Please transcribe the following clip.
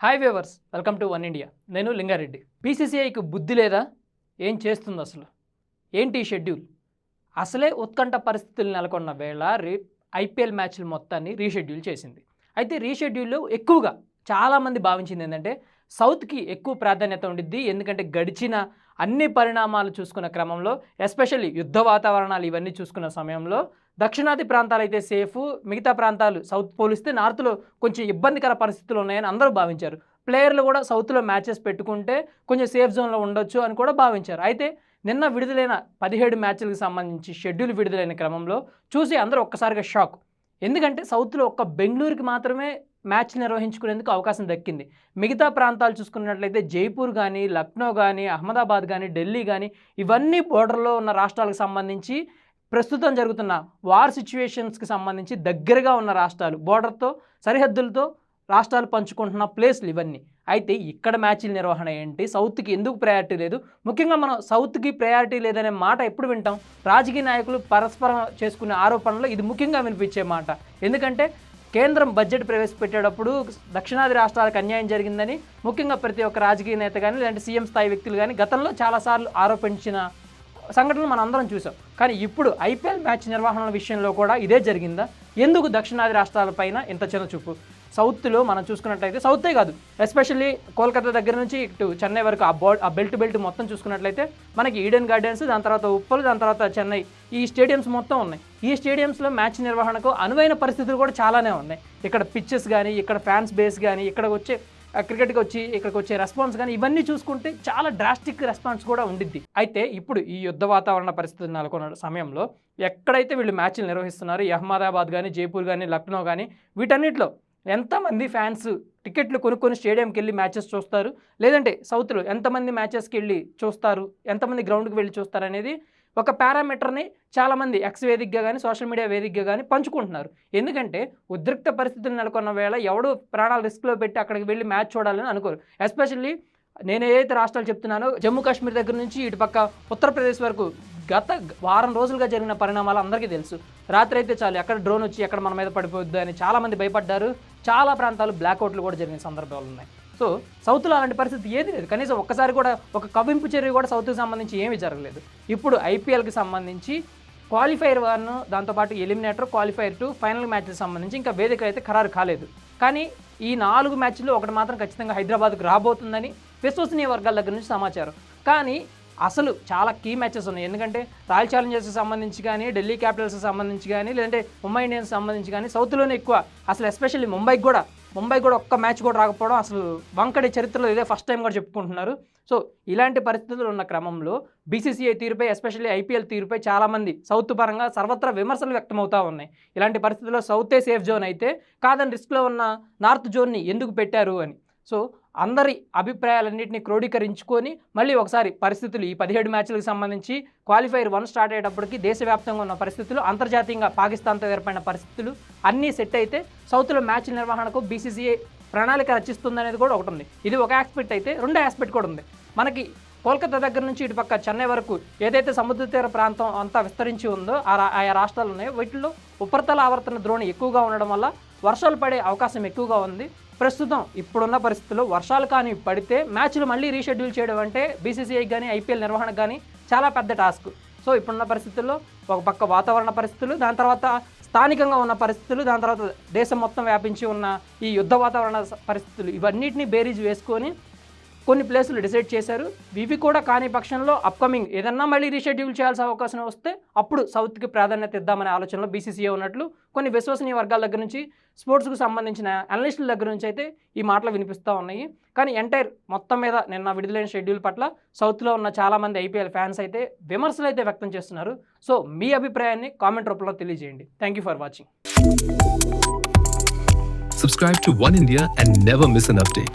Hi viewers welcome to One India నేను లింగారెడ్డి. బీసీసీఐకి బుద్ధి లేదా? ఏం చేస్తుంది అసలు? ఏంటి షెడ్యూల్ అసలే ఉత్కంఠ పరిస్థితులు నెలకొన్న వేళ రే ఐపీఎల్ మ్యాచ్లు మొత్తాన్ని రీషెడ్యూల్ చేసింది. అయితే రీషెడ్యూల్లో ఎక్కువగా చాలామంది భావించింది ఏంటంటే సౌత్కి ఎక్కువ ప్రాధాన్యత ఉండిద్ది. ఎందుకంటే గడిచిన అన్ని పరిణామాలు చూసుకున్న క్రమంలో ఎస్పెషల్లీ యుద్ధ వాతావరణాలు ఇవన్నీ చూసుకున్న సమయంలో దక్షిణాది ప్రాంతాలు అయితే సేఫ్ మిగతా ప్రాంతాలు సౌత్ పోలిస్తే నార్త్లో కొంచెం ఇబ్బందికర పరిస్థితులు ఉన్నాయని అందరూ భావించారు. ప్లేయర్లు కూడా సౌత్లో మ్యాచెస్ పెట్టుకుంటే కొంచెం సేఫ్ జోన్లో ఉండొచ్చు అని కూడా భావించారు. అయితే నిన్న విడుదలైన పదిహేడు మ్యాచ్లకు సంబంధించి షెడ్యూల్ విడుదలైన క్రమంలో చూసి అందరూ ఒక్కసారిగా షాక్. ఎందుకంటే సౌత్లో ఒక్క బెంగళూరుకి మాత్రమే మ్యాచ్ నిర్వహించుకునేందుకు అవకాశం దక్కింది. మిగతా ప్రాంతాలు చూసుకున్నట్లయితే జైపూర్ కానీ లక్నో కానీ అహ్మదాబాద్ కానీ ఢిల్లీ కానీ ఇవన్నీ బోర్డర్లో ఉన్న రాష్ట్రాలకు సంబంధించి ప్రస్తుతం జరుగుతున్న వార్ సిచ్యువేషన్స్కి సంబంధించి దగ్గరగా ఉన్న రాష్ట్రాలు బోర్డర్తో సరిహద్దులతో రాష్ట్రాలు పంచుకుంటున్న ప్లేస్లు ఇవన్నీ. అయితే ఇక్కడ మ్యాచ్ల నిర్వహణ ఏంటి? సౌత్కి ఎందుకు ప్రయారిటీ లేదు? ముఖ్యంగా మనం సౌత్కి ప్రయారిటీ లేదనే మాట ఎప్పుడు వింటాం? రాజకీయ నాయకులు పరస్పరం చేసుకునే ఆరోపణలు ఇది ముఖ్యంగా వినిపించే మాట. ఎందుకంటే కేంద్రం బడ్జెట్ ప్రవేశపెట్టేటప్పుడు దక్షిణాది రాష్ట్రాలకు అన్యాయం జరిగిందని ముఖ్యంగా ప్రతి ఒక్క రాజకీయ నేత కానీ లేదంటే సీఎం స్థాయి వ్యక్తులు కానీ గతంలో చాలాసార్లు ఆరోపించిన సంఘటనలు మనం అందరం చూసాం. కానీ ఇప్పుడు ఐపీఎల్ మ్యాచ్ నిర్వహణ విషయంలో కూడా ఇదే జరిగిందా? ఎందుకు దక్షిణాది రాష్ట్రాలపైన ఇంత చిన్న చూపు? సౌత్లో మనం చూసుకున్నట్లయితే సౌతే కాదు. ఎస్పెషల్లీ కోల్కతా దగ్గర నుంచి ఇటు చెన్నై వరకు ఆ బో ఆ బెల్ట్ బెల్ట్ మొత్తం చూసుకున్నట్లయితే మనకి ఈడెన్ గార్డెన్స్ దాని తర్వాత ఉప్పల్ దాని తర్వాత చెన్నై ఈ స్టేడియంస్ మొత్తం ఉన్నాయి. ఈ స్టేడియంస్లో మ్యాచ్ నిర్వహణకు అనువైన పరిస్థితులు కూడా చాలానే ఉన్నాయి. ఇక్కడ పిచ్చెస్ కానీ ఇక్కడ ఫ్యాన్స్ బేస్ కానీ ఇక్కడ వచ్చే క్రికెట్కి వచ్చి ఇక్కడికి వచ్చే రెస్పాన్స్ కానీ ఇవన్నీ చూసుకుంటే చాలా డ్రాస్టిక్ రెస్పాన్స్ కూడా ఉండిద్ది. అయితే ఇప్పుడు ఈ యుద్ధ వాతావరణ పరిస్థితులు నెలకొన్న సమయంలో ఎక్కడైతే వీళ్ళు మ్యాచ్లు నిర్వహిస్తున్నారు అహ్మదాబాద్ కానీ జైపూర్ కానీ లక్నో కానీ వీటన్నిటిలో ఎంతమంది ఫ్యాన్స్ టికెట్లు కొనుక్కొని స్టేడియంకి వెళ్ళి మ్యాచెస్ చూస్తారు? లేదంటే సౌత్లో ఎంతమంది మ్యాచెస్కి వెళ్ళి చూస్తారు? ఎంతమంది గ్రౌండ్కి వెళ్ళి చూస్తారు అనేది ఒక పారామీటర్ని చాలామంది ఎక్స్ వేదికగా కానీ సోషల్ మీడియా వేదికగా కానీ పంచుకుంటున్నారు. ఎందుకంటే ఉద్రిక్త పరిస్థితులు నెలకొన్న వేళ ఎవడు ప్రాణాలు రిస్క్లో పెట్టి అక్కడికి వెళ్ళి మ్యాచ్ చూడాలని అనుకోరు. ఎస్పెషల్లీ నేను ఏదైతే రాష్ట్రాలు చెప్తున్నానో జమ్మూ కాశ్మీర్ దగ్గర నుంచి ఇటు పక్క ఉత్తరప్రదేశ్ వరకు గత వారం రోజులుగా జరిగిన పరిణామాలు అందరికీ తెలుసు. రాత్రి అయితే చాలు ఎక్కడ డ్రోన్ వచ్చి ఎక్కడ మన మీద పడిపోద్దు అని చాలామంది భయపడ్డారు. చాలా ప్రాంతాలు బ్లాక్అవుట్లు కూడా జరిగిన సందర్భాలు ఉన్నాయి. సో సౌత్లో అలాంటి పరిస్థితి ఏది లేదు. కనీసం ఒక్కసారి కూడా ఒక కవింపు చర్య కూడా సౌత్కి సంబంధించి ఏమీ జరగలేదు. ఇప్పుడు ఐపీఎల్కి సంబంధించి క్వాలిఫైర్ వన్ దాంతోపాటు ఎలిమినేటర్ క్వాలిఫైర్ టూ ఫైనల్ మ్యాచ్కి సంబంధించి ఇంకా వేదిక అయితే ఖరారు కాలేదు. కానీ ఈ నాలుగు మ్యాచ్లు ఒకటి మాత్రం ఖచ్చితంగా హైదరాబాద్కు రాబోతుందని విశ్వసనీయ వర్గాల దగ్గర నుంచి సమాచారం. కానీ అసలు చాలా కీ మ్యాచెస్ ఉన్నాయి. ఎందుకంటే రాయల్ ఛాలెంజర్స్కి సంబంధించి కానీ ఢిల్లీ క్యాపిటల్స్కి సంబంధించి కానీ లేదంటే ముంబై ఇండియన్స్ సంబంధించి కానీ సౌత్లోనే ఎక్కువ. అసలు ఎస్పెషల్లీ ముంబైకి కూడా ముంబై కూడా ఒక్క మ్యాచ్ కూడా రాకపోవడం అసలు వంకడి చరిత్రలో ఇదే ఫస్ట్ టైం కూడా చెప్పుకుంటున్నారు. సో ఇలాంటి పరిస్థితులు ఉన్న క్రమంలో బీసీసీఐ తీరుపై ఎస్పెషల్లీ ఐపీఎల్ తీరుపై చాలామంది సౌత్ పరంగా సర్వత్రా విమర్శలు వ్యక్తమవుతూ ఉన్నాయి. ఇలాంటి పరిస్థితుల్లో సౌతే సేఫ్ జోన్ అయితే కాదని రిస్క్లో ఉన్న నార్త్ జోన్ని ఎందుకు పెట్టారు అని. సో అందరి అభిప్రాయాలన్నింటినీ క్రోడీకరించుకొని మళ్ళీ ఒకసారి పరిస్థితులు ఈ పదిహేడు మ్యాచ్లకు సంబంధించి క్వాలిఫైర్ వన్ స్టార్ట్ అయ్యేటప్పటికి దేశవ్యాప్తంగా ఉన్న పరిస్థితులు అంతర్జాతీయంగా పాకిస్తాన్తో ఏర్పడిన పరిస్థితులు అన్నీ సెట్ అయితే సౌత్లో మ్యాచ్ నిర్వహణకు బీసీసీఐ ప్రణాళిక రచిస్తుందనేది కూడా ఒకటి ఉంది. ఇది ఒక ఆస్పెక్ట్ అయితే రెండో ఆస్పెక్ట్ కూడా ఉంది. మనకి కోల్కతా దగ్గర నుంచి ఇటుపక్క చెన్నై వరకు ఏదైతే సముద్ర తీర ప్రాంతం అంతా విస్తరించి ఉందో ఆ ఆయా రాష్ట్రాలు ఉన్నాయో వీటిల్లో ఉపరితల ఆవర్తన ద్రోణి ఎక్కువగా ఉండడం వల్ల వర్షాలు పడే అవకాశం ఎక్కువగా ఉంది. ప్రస్తుతం ఇప్పుడున్న పరిస్థితుల్లో వర్షాలు కానీ పడితే మ్యాచ్లు మళ్ళీ రీషెడ్యూల్ చేయడం అంటే బీసీసీఐ కానీ ఐపీఎల్ నిర్వహణకు కానీ చాలా పెద్ద టాస్క్. సో ఇప్పుడున్న పరిస్థితుల్లో ఒక పక్క వాతావరణ పరిస్థితులు దాని తర్వాత స్థానికంగా ఉన్న పరిస్థితులు దాని తర్వాత దేశం మొత్తం వ్యాపించి ఉన్న ఈ యుద్ధ వాతావరణ పరిస్థితులు ఇవన్నిటిని బేరీజ్ వేసుకొని కొన్ని ప్లేసులు డిసైడ్ చేశారు. ఇవి కూడా కాని పక్షంలో అప్కమింగ్ ఏదన్నా మళ్ళీ రీషెడ్యూల్ చేయాల్సిన అవకాశం వస్తే అప్పుడు సౌత్కి ప్రాధాన్యత ఇద్దామనే ఆలోచనలో బీసీసీఏ ఉన్నట్లు కొన్ని విశ్వసనీయ వర్గాల దగ్గర నుంచి స్పోర్ట్స్కు సంబంధించిన అనలిస్టుల దగ్గర నుంచి అయితే ఈ మాటలు వినిపిస్తూ ఉన్నాయి. కానీ ఎంటైర్ మొత్తం మీద నిన్న విడుదలైన షెడ్యూల్ పట్ల సౌత్లో ఉన్న చాలామంది ఐపీఎల్ ఫ్యాన్స్ అయితే విమర్శలు అయితే వ్యక్తం చేస్తున్నారు. సో మీ అభిప్రాయాన్ని కామెంట్ రూపంలో తెలియజేయండి. Thank you for watching Subscribe to One India and never miss an update.